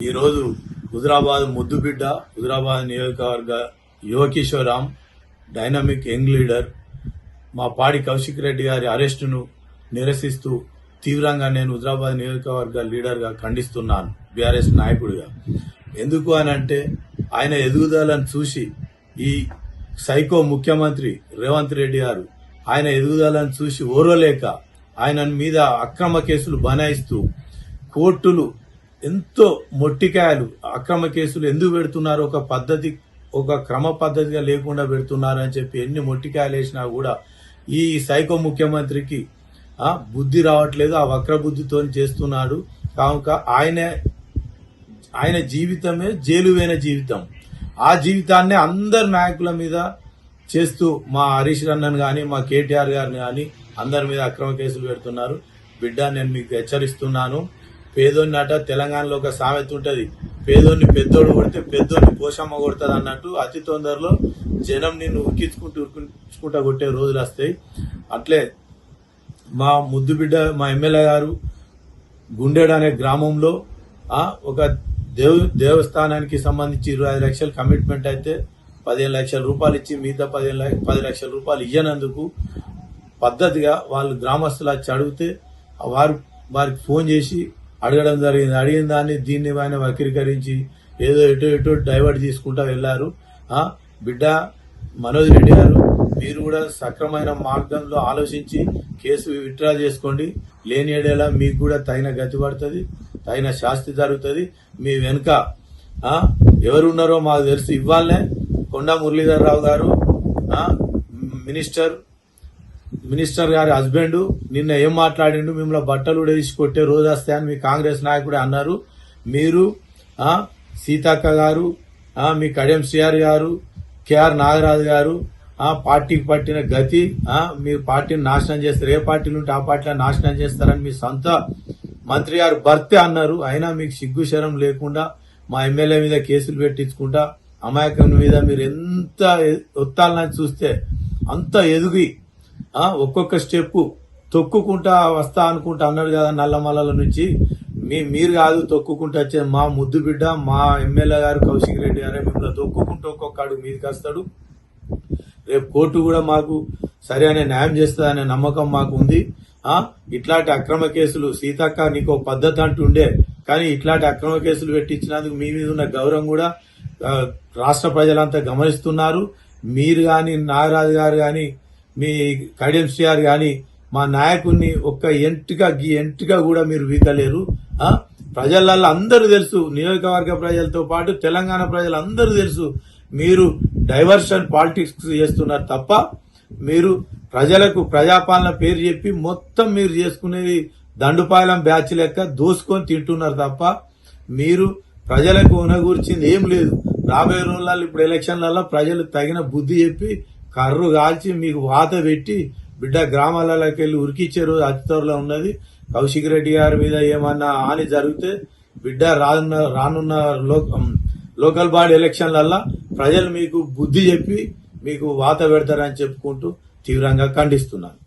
ఈరోజు హుజరాబాద్ ముద్దుబిడ్డ హుజరాబాద్ నియోజకవర్గ యువకిషోరాం డైనమిక్ యంగ్ లీడర్ మా పాడి కౌశిక్ రెడ్డి గారి అరెస్టును నిరసిస్తూ తీవ్రంగా నేను హుజరాబాద్ నియోజకవర్గ లీడర్గా ఖండిస్తున్నాను బీఆర్ఎస్ నాయకుడిగా. ఎందుకు అని అంటే ఆయన ఎదుగుదలను చూసి ఈ సైకో ముఖ్యమంత్రి రేవంత్ రెడ్డి గారు ఆయన ఎదుగుదలను చూసి ఓర్వలేక ఆయన మీద అక్రమ కేసులు బనాయిస్తూ కోర్టులు ఎంతో మొట్టికాయలు అక్రమ కేసులు ఎందుకు పెడుతున్నారు? ఒక పద్ధతి ఒక క్రమ పద్ధతిగా లేకుండా పెడుతున్నారు అని చెప్పి ఎన్ని మొట్టికాయలు వేసినా కూడా ఈ సైకో ముఖ్యమంత్రికి ఆ బుద్ధి రావట్లేదు. ఆ వక్ర బుద్ధితో చేస్తున్నాడు. కావుక ఆయన ఆయన జీవితమే జైలువైన జీవితం. ఆ జీవితాన్ని అందరు నాయకుల మీద చేస్తూ మా హరీష్ రన్నన్ కానీ మా కేటీఆర్ గారిని కానీ అందరి మీద అక్రమ కేసులు పెడుతున్నారు. బిడ్డ నేను మీకు హెచ్చరిస్తున్నాను. పేదోని అట తెలంగాణలో ఒక సామెత ఉంటుంది. పేదోని పెద్దోడు కొడితే పెద్దోని పోషమ్మ కొడుతుంది అన్నట్టు అతి తొందరలో జనం నిన్ను ఉరికించుకుంటూ ఉరికించుకుంటా కొట్టే రోజులు వస్తాయి. అట్లే మా ముద్దు బిడ్డ మా ఎమ్మెల్యే గారు గుండెడు అనే గ్రామంలో ఒక దేవ దేవస్థానానికి సంబంధించి ఇరవై ఐదు లక్షల కమిట్మెంట్ అయితే పదిహేను లక్షల రూపాయలు ఇచ్చి మిగతా పదిహేను లక్ష- పది లక్షల రూపాయలు ఇయ్యనందుకు పద్ధతిగా వాళ్ళు గ్రామస్తులు వచ్చి అడిగితే వారు వారికి ఫోన్ చేసి అడగడం జరిగింది. అడిగిన దాన్ని దీన్ని ఆయన వక్రీకరించి ఏదో ఎటు ఎటు డైవర్ట్ తీసుకుంటా వెళ్ళారు. బిడ్డ మనోజ్ రెడ్డి గారు మీరు కూడా సక్రమైన మార్గంలో ఆలోచించి కేసు విత్డ్రా చేసుకోండి. లేని ఏడేలా మీకు కూడా తగిన గతి పడుతుంది తగిన శాస్తి జరుగుతుంది. మీ వెనుక ఎవరున్నారో మాకు తెలుసు. ఇవ్వాలనే కొండా మురళీధర్ రావు గారు మినిస్టర్ మినిస్టర్ గారి హస్బెండ్ నిన్న ఏం మాట్లాడిండు? మిమ్మల్ని బట్టలు ఉడేసి కొట్టే రోజు వస్తాయని మీ కాంగ్రెస్ నాయకుడు అన్నారు. మీరు సీతక్క గారు మీ కడియం సిఆర్ గారు కేఆర్ నాగరాజు గారు ఆ పార్టీకి పట్టిన గతి మీరు పార్టీని నాశనం చేస్తారు. ఏ పార్టీలు ఉంటే ఆ పార్టీలో నాశనం చేస్తారని మీ సొంత మంత్రి గారు భర్తే అన్నారు. అయినా మీకు సిగ్గు శరం లేకుండా మా ఎమ్మెల్యే మీద కేసులు పెట్టించుకుంటా అమాయకం మీద మీరు ఎంత ఒత్తాలని చూస్తే అంత ఎదిగి ఒక్కొక్క స్టెప్ తొక్కుకుంటా వస్తా అనుకుంటా అన్నాడు కదా నల్లమల్లల నుంచి. మీ మీరు కాదు తొక్కుకుంటా వచ్చే మా ముద్దు బిడ్డ మా ఎమ్మెల్యే గారు కౌశిక్ రెడ్డి గారే మిమ్మల్ని తొక్కుకుంటూ ఒక్కొక్క అడుగు మీదకి వస్తాడు. రేపు కోర్టు కూడా మాకు సరైన న్యాయం చేస్తుందనే నమ్మకం మాకు ఉంది. ఆ ఇట్లాంటి అక్రమ కేసులు సీతక్క నీకు ఒక పద్ధతి అంటూ ఉండే కానీ ఇట్లాంటి అక్రమ కేసులు పెట్టించినందుకు మీ మీద ఉన్న గౌరవం కూడా రాష్ట్ర ప్రజలంతా గమనిస్తున్నారు. మీరు కానీ నాగరాజు గారు కానీ మీ కడియం కానీ మా నాయకుడిని ఒక్క ఎంటుగా గీ ఎంటుగా కూడా మీరు వీకలేరు. ప్రజలల్లో అందరూ తెలుసు నియోజకవర్గ ప్రజలతో పాటు తెలంగాణ ప్రజలు అందరూ తెలుసు మీరు డైవర్షన్ పాలిటిక్స్ చేస్తున్నారు తప్ప మీరు ప్రజలకు ప్రజాపాలన పేరు చెప్పి మొత్తం మీరు చేసుకునేది దండుపాలెం బ్యాచ్ లెక్క దోసుకొని తింటున్నారు తప్ప మీరు ప్రజలకు ఉనగూర్చింది ఏం లేదు. రాబోయే రోజులలో ఇప్పుడు ఎలక్షన్లలో ప్రజలు తగిన బుద్ధి చెప్పి కర్రు కాల్చి మీకు వాత పెట్టి బిడ్డ గ్రామాలలోకి వెళ్ళి ఉరికిచ్చే రోజు అతి త్వరలో ఉన్నది. కౌశిక్ రెడ్డి గారి మీద ఏమన్నా హాని జరిగితే బిడ్డ రానున్న రానున్న లోకల్ బాడీ ఎలక్షన్లల్లో ప్రజలు మీకు బుద్ధి చెప్పి మీకు వాత పెడతారని చెప్పుకుంటూ తీవ్రంగా ఖండిస్తున్నాను.